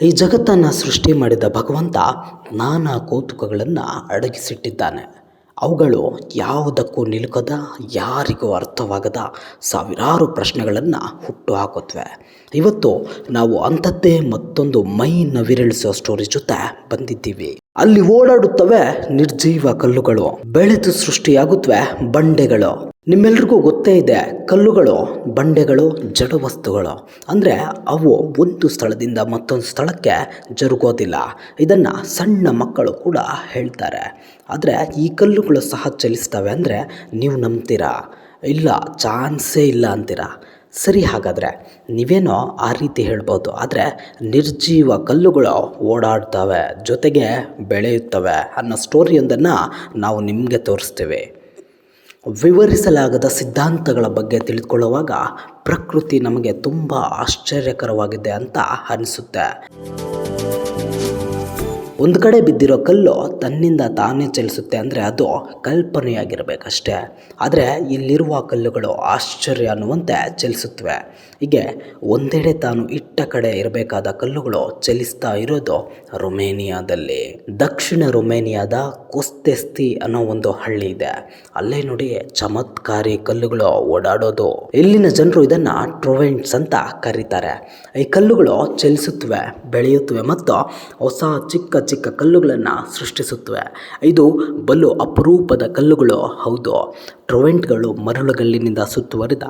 ಈ ಜಗತ್ತನ್ನು ಸೃಷ್ಟಿ ಮಾಡಿದ ಭಗವಂತ ನಾನಾ ಕೌತುಕಗಳನ್ನು ಅಡಗಿಸಿಟ್ಟಿದ್ದಾನೆ. ಅವುಗಳು ಯಾವುದಕ್ಕೂ ನಿಲುಕದ, ಯಾರಿಗೂ ಅರ್ಥವಾಗದ ಸಾವಿರಾರು ಪ್ರಶ್ನೆಗಳನ್ನು ಹುಟ್ಟು ಹಾಕುತ್ತವೆ ಇವತ್ತು ನಾವು ಅಂಥದ್ದೇ ಮತ್ತೊಂದು ಮೈ ನವಿರಳಿಸೋ ಸ್ಟೋರಿ ಜೊತೆ ಬಂದಿದ್ದೀವಿ. ಅಲ್ಲಿ ಓಡಾಡುತ್ತವೆ ನಿರ್ಜೀವ ಕಲ್ಲುಗಳು. ಬೆಳೆದು ಸೃಷ್ಟಿಯಾಗುತ್ತವೆ ಬಂಡೆಗಳು. ನಿಮ್ಮೆಲ್ರಿಗೂ ಗೊತ್ತೇ ಇದೆ, ಕಲ್ಲುಗಳು, ಬಂಡೆಗಳು, ಜಡ ವಸ್ತುಗಳು. ಅಂದರೆ ಅವು ಒಂದು ಸ್ಥಳದಿಂದ ಮತ್ತೊಂದು ಸ್ಥಳಕ್ಕೆ ಜರುಗೋದಿಲ್ಲ. ಇದನ್ನು ಸಣ್ಣ ಮಕ್ಕಳು ಕೂಡ ಹೇಳ್ತಾರೆ. ಆದರೆ ಈ ಕಲ್ಲುಗಳು ಸಹ ಚಲಿಸ್ತವೆ ಅಂದರೆ ನೀವು ನಂಬ್ತೀರಾ? ಇಲ್ಲ, ಚಾನ್ಸೇ ಇಲ್ಲ ಅಂತೀರಾ? ಸರಿ ಹಾಗಾದರೆ ನೀವೇನೋ ಆ ರೀತಿ ಹೇಳ್ಬೋದು, ಆದರೆ ನಿರ್ಜೀವ ಕಲ್ಲುಗಳು ಓಡಾಡ್ತವೆ, ಜೊತೆಗೆ ಬೆಳೆಯುತ್ತವೆ ಅನ್ನೋ ಸ್ಟೋರಿಯೊಂದನ್ನು ನಾವು ನಿಮಗೆ ತೋರಿಸ್ತೀವಿ. ವಿವರಿಸಲಾಗದ ಸಿದ್ಧಾಂತಗಳ ಬಗ್ಗೆ ತಿಳಿದುಕೊಳ್ಳುವಾಗ ಪ್ರಕೃತಿ ನಮಗೆ ತುಂಬ ಆಶ್ಚರ್ಯಕರವಾಗಿದೆ ಅಂತ ಅನಿಸುತ್ತೆ. ಒಂದು ಕಡೆ ಬಿದ್ದಿರೋ ಕಲ್ಲು ತನ್ನಿಂದ ತಾನೇ ಚಲಿಸುತ್ತೆ ಅಂದರೆ ಅದು ಕಲ್ಪನೆಯಾಗಿರಬೇಕಷ್ಟೇ. ಆದರೆ ಇಲ್ಲಿರುವ ಕಲ್ಲುಗಳು ಆಶ್ಚರ್ಯ ಅನ್ನುವಂತೆ ಚಲಿಸುತ್ತವೆ. ಹೀಗೆ ಒಂದೆಡೆ ತಾನು ಇಟ್ಟ ಕಡೆ ಇರಬೇಕಾದ ಕಲ್ಲುಗಳು ಚಲಿಸ್ತಾ ಇರೋದು ರೊಮೇನಿಯಾದಲ್ಲಿ. ದಕ್ಷಿಣ ರೊಮೇನಿಯಾದ ಕುಸ್ತೆಸ್ತಿ ಅನ್ನೋ ಒಂದು ಹಳ್ಳಿ ಇದೆ. ಅಲ್ಲೇ ನೋಡಿ ಚಮತ್ಕಾರಿ ಕಲ್ಲುಗಳು ಓಡಾಡೋದು. ಇಲ್ಲಿನ ಜನರು ಇದನ್ನ ಟ್ರೊವೆಂಟ್ಸ್ ಅಂತ ಕರೀತಾರೆ. ಈ ಕಲ್ಲುಗಳು ಚಲಿಸುತ್ತವೆ, ಬೆಳೆಯುತ್ತವೆ ಮತ್ತು ಹೊಸ ಚಿಕ್ಕ ಚಿಕ್ಕ ಕಲ್ಲುಗಳನ್ನು ಸೃಷ್ಟಿಸುತ್ತವೆ. ಇದು ಬಲು ಅಪರೂಪದ ಕಲ್ಲುಗಳು, ಹೌದು. ಟ್ರೊವೆಂಟ್ಗಳು ಮರಳುಗಲ್ಲಿನಿಂದ ಸುತ್ತುವರಿದ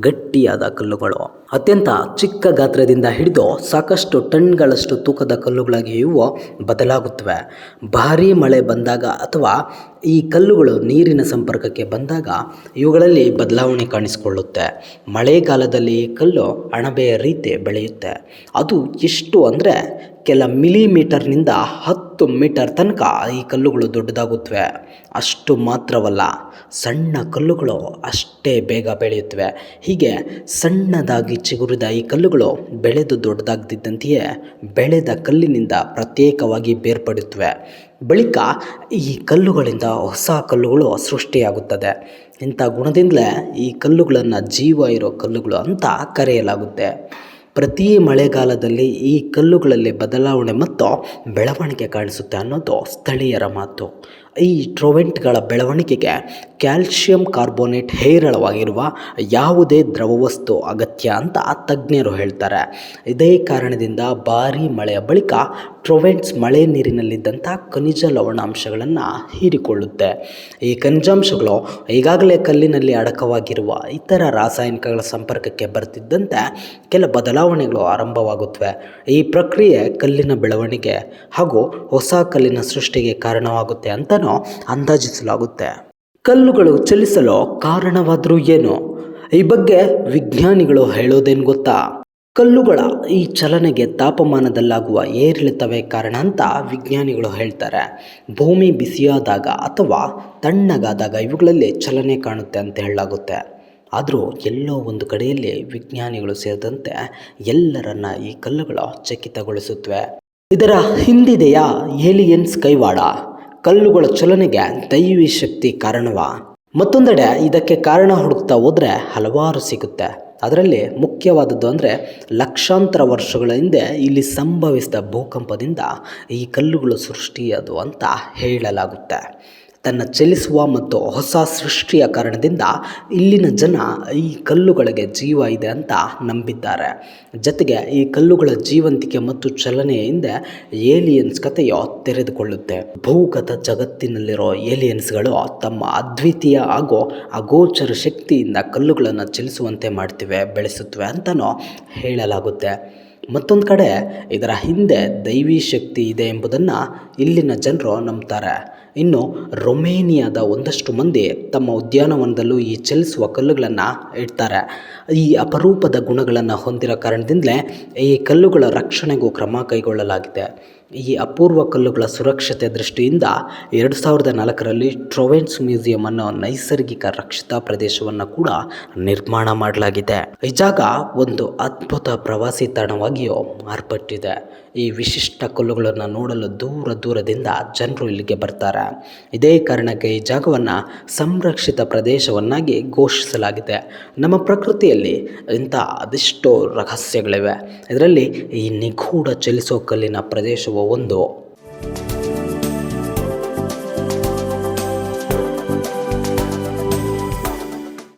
ಗಟ್ಟಿಯಾದ ಕಲ್ಲುಗಳು. ಅತ್ಯಂತ ಚಿಕ್ಕ ಗಾತ್ರದಿಂದ ಹಿಡಿದು ಸಾಕಷ್ಟು ಟನ್ಗಳಷ್ಟು ತೂಕದ ಕಲ್ಲುಗಳಾಗಿ ಇವು ಬದಲಾಗುತ್ತವೆ. ಭಾರೀ ಮಳೆ ಬಂದಾಗ ಅಥವಾ ಈ ಕಲ್ಲುಗಳು ನೀರಿನ ಸಂಪರ್ಕಕ್ಕೆ ಬಂದಾಗ ಇವುಗಳಲ್ಲಿ ಬದಲಾವಣೆ ಕಾಣಿಸಿಕೊಳ್ಳುತ್ತೆ. ಮಳೆಗಾಲದಲ್ಲಿ ಕಲ್ಲು ಅಣಬೆಯ ರೀತಿ ಬೆಳೆಯುತ್ತೆ. ಅದು ಎಷ್ಟು ಅಂದರೆ ಕೆಲ ಮಿಲಿಮೀಟರ್ನಿಂದ ಹತ್ತು ಮೀಟರ್ ತನಕ ಈ ಕಲ್ಲುಗಳು ದೊಡ್ಡದಾಗುತ್ತವೆ. ಅಷ್ಟು ಮಾತ್ರವಲ್ಲ, ಸಣ್ಣ ಕಲ್ಲುಗಳು ಅಷ್ಟೇ ಬೇಗ ಬೆಳೆಯುತ್ತವೆ. ಹೀಗೆ ಸಣ್ಣದಾಗಿ ಚಿಗುರಿದ ಈ ಕಲ್ಲುಗಳು ಬೆಳೆದು ದೊಡ್ಡದಾಗ್ತಿದ್ದಂತೆಯೇ ಬೆಳೆದ ಕಲ್ಲಿನಿಂದ ಪ್ರತ್ಯೇಕವಾಗಿ ಬೇರ್ಪಡುತ್ತವೆ. ಬಳಿಕ ಈ ಕಲ್ಲುಗಳಿಂದ ಹೊಸ ಕಲ್ಲುಗಳು ಸೃಷ್ಟಿಯಾಗುತ್ತದೆ. ಇಂಥ ಗುಣದಿಂದಲೇ ಈ ಕಲ್ಲುಗಳನ್ನು ಜೀವ ಇರೋ ಕಲ್ಲುಗಳು ಅಂತ ಕರೆಯಲಾಗುತ್ತೆ. ಪ್ರತಿ ಮಳೆಗಾಲದಲ್ಲಿ ಈ ಕಲ್ಲುಗಳಲ್ಲಿ ಬದಲಾವಣೆ ಮತ್ತು ಬೆಳವಣಿಗೆ ಕಾಣಿಸುತ್ತೆ ಅನ್ನೋದು ಸ್ಥಳೀಯರ ಮಾತು. ಈ ಟ್ರೊವೆಂಟ್ಗಳ ಬೆಳವಣಿಗೆಗೆ ಕ್ಯಾಲ್ಶಿಯಂ ಕಾರ್ಬೋನೇಟ್ ಹೇರಳವಾಗಿರುವ ಯಾವುದೇ ದ್ರವವಸ್ತು ಅಗತ್ಯ ಅಂತ ತಜ್ಞರು ಹೇಳ್ತಾರೆ. ಇದೇ ಕಾರಣದಿಂದ ಭಾರೀ ಮಳೆಯ ಬಳಿಕ ಟ್ರೊವೆಂಟ್ಸ್ ಮಳೆ ನೀರಿನಲ್ಲಿದ್ದಂಥ ಖನಿಜ ಲವಣಾಂಶಗಳನ್ನು ಹೀರಿಕೊಳ್ಳುತ್ತೆ. ಈ ಖನಿಜಾಂಶಗಳು ಈಗಾಗಲೇ ಕಲ್ಲಿನಲ್ಲಿ ಅಡಕವಾಗಿರುವ ಇತರ ರಾಸಾಯನಿಕಗಳ ಸಂಪರ್ಕಕ್ಕೆ ಬರ್ತಿದ್ದಂತೆ ಕೆಲ ಬದಲಾವಣೆಗಳು ಆರಂಭವಾಗುತ್ತವೆ ಈ ಪ್ರಕ್ರಿಯೆ ಕಲ್ಲಿನ ಬೆಳವಣಿಗೆ ಹಾಗೂ ಹೊಸ ಕಲ್ಲಿನ ಸೃಷ್ಟಿಗೆ ಕಾರಣವಾಗುತ್ತೆ ಅಂತಲೂ ಅಂದಾಜಿಸಲಾಗುತ್ತೆ. ಕಲ್ಲುಗಳು ಚಲಿಸಲು ಕಾರಣವಾದರೂ ಏನು? ಈ ಬಗ್ಗೆ ವಿಜ್ಞಾನಿಗಳು ಹೇಳೋದೇನು ಗೊತ್ತಾ? ಕಲ್ಲುಗಳ ಈ ಚಲನೆಗೆ ತಾಪಮಾನದಲ್ಲಾಗುವ ಏರಿಳಿತವೇ ಕಾರಣ ಅಂತ ವಿಜ್ಞಾನಿಗಳು ಹೇಳ್ತಾರೆ. ಭೂಮಿ ಬಿಸಿಯಾದಾಗ ಅಥವಾ ತಣ್ಣಗಾದಾಗ ಇವುಗಳಲ್ಲಿ ಚಲನೆ ಕಾಣುತ್ತೆ ಅಂತ ಹೇಳಲಾಗುತ್ತೆ. ಆದರೂ ಎಲ್ಲೋ ಒಂದು ಕಡೆಯಲ್ಲಿ ವಿಜ್ಞಾನಿಗಳು ಸೇರಿದಂತೆ ಎಲ್ಲರನ್ನ ಈ ಕಲ್ಲುಗಳು ಚಕಿತಗೊಳಿಸುತ್ತವೆ ಇದರ ಹಿಂದಿದೆಯಾ ಏಲಿಯನ್ಸ್ ಕೈವಾಡ ಕಲ್ಲುಗಳ ಚಲನೆಗೆ ದೈವಿ ಶಕ್ತಿ ಕಾರಣವಾ. ಮತ್ತೊಂದೆಡೆ ಇದಕ್ಕೆ ಕಾರಣ ಹುಡುಕ್ತಾ ಹೋದರೆ ಹಲವಾರು ಸಿಗುತ್ತೆ. ಅದರಲ್ಲಿ ಮುಖ್ಯವಾದದ್ದು ಅಂದರೆ ಲಕ್ಷಾಂತರ ವರ್ಷಗಳ ಹಿಂದೆ ಇಲ್ಲಿ ಸಂಭವಿಸಿದ ಭೂಕಂಪದಿಂದ ಈ ಕಲ್ಲುಗಳು ಸೃಷ್ಟಿಯಾದವು ಅಂತ ಹೇಳಲಾಗುತ್ತೆ. ತನ್ನ ಚಲಿಸುವ ಮತ್ತು ಹೊಸ ಸೃಷ್ಟಿಯ ಕಾರಣದಿಂದ ಇಲ್ಲಿನ ಜನ ಈ ಕಲ್ಲುಗಳಿಗೆ ಜೀವ ಇದೆ ಅಂತ ನಂಬಿದ್ದಾರೆ. ಜೊತೆಗೆ ಈ ಕಲ್ಲುಗಳ ಜೀವಂತಿಕೆ ಮತ್ತು ಚಲನೆಯ ಹಿಂದೆ ಏಲಿಯನ್ಸ್ ಕಥೆಯು ತೆರೆದುಕೊಳ್ಳುತ್ತೆ. ಭೂಗತ ಜಗತ್ತಿನಲ್ಲಿರೋ ಏಲಿಯನ್ಸ್ಗಳು ತಮ್ಮ ಅದ್ವಿತೀಯ ಹಾಗೂ ಅಗೋಚರ ಶಕ್ತಿಯಿಂದ ಕಲ್ಲುಗಳನ್ನು ಚಲಿಸುವಂತೆ ಮಾಡ್ತಿವೆ, ಬೆಳೆಸುತ್ತವೆ ಅಂತಲೂ ಹೇಳಲಾಗುತ್ತೆ. ಮತ್ತೊಂದು ಕಡೆ ಇದರ ಹಿಂದೆ ದೈವಿ ಶಕ್ತಿ ಇದೆ ಎಂಬುದನ್ನು ಇಲ್ಲಿನ ಜನರು ನಂಬ್ತಾರೆ. ಇನ್ನು ರೊಮೇನಿಯಾದ ಒಂದಷ್ಟು ಮಂದಿ ತಮ್ಮ ಉದ್ಯಾನವನದಲ್ಲೂ ಈ ಚಲಿಸುವ ಕಲ್ಲುಗಳನ್ನು ಇಡ್ತಾರೆ. ಈ ಅಪರೂಪದ ಗುಣಗಳನ್ನು ಹೊಂದಿರೋ ಕಾರಣದಿಂದಲೇ ಈ ಕಲ್ಲುಗಳ ರಕ್ಷಣೆಗೂ ಕ್ರಮ ಕೈಗೊಳ್ಳಲಾಗಿದೆ. ಈ ಅಪೂರ್ವ ಕಲ್ಲುಗಳ ಸುರಕ್ಷತೆ ದೃಷ್ಟಿಯಿಂದ ಎರಡು ಸಾವಿರದ ನಾಲ್ಕರಲ್ಲಿ ಟ್ರೊವೆನ್ಸ್ ಮ್ಯೂಸಿಯಂ ಅನ್ನೋ ನೈಸರ್ಗಿಕ ರಕ್ಷಿತ ಪ್ರದೇಶವನ್ನು ಕೂಡ ನಿರ್ಮಾಣ ಮಾಡಲಾಗಿದೆ. ಈ ಜಾಗ ಒಂದು ಅದ್ಭುತ ಪ್ರವಾಸಿ ತಾಣವಾಗಿಯೂ ಮಾರ್ಪಟ್ಟಿದೆ. ಈ ವಿಶಿಷ್ಟ ಕಲ್ಲುಗಳನ್ನು ನೋಡಲು ದೂರ ದೂರದಿಂದ ಜನರು ಇಲ್ಲಿಗೆ ಬರ್ತಾರೆ. ಇದೇ ಕಾರಣಕ್ಕೆ ಈ ಜಾಗವನ್ನು ಸಂರಕ್ಷಿತ ಪ್ರದೇಶವನ್ನಾಗಿ ಘೋಷಿಸಲಾಗಿದೆ. ನಮ್ಮ ಪ್ರಕೃತಿಯಲ್ಲಿ ಇಂಥ ಅದೆಷ್ಟೋ ರಹಸ್ಯಗಳಿವೆ. ಇದರಲ್ಲಿ ಈ ನಿಗೂಢ ಚಲಿಸೋ ಕಲ್ಲಿನ ಪ್ರದೇಶವು ಒಂದು.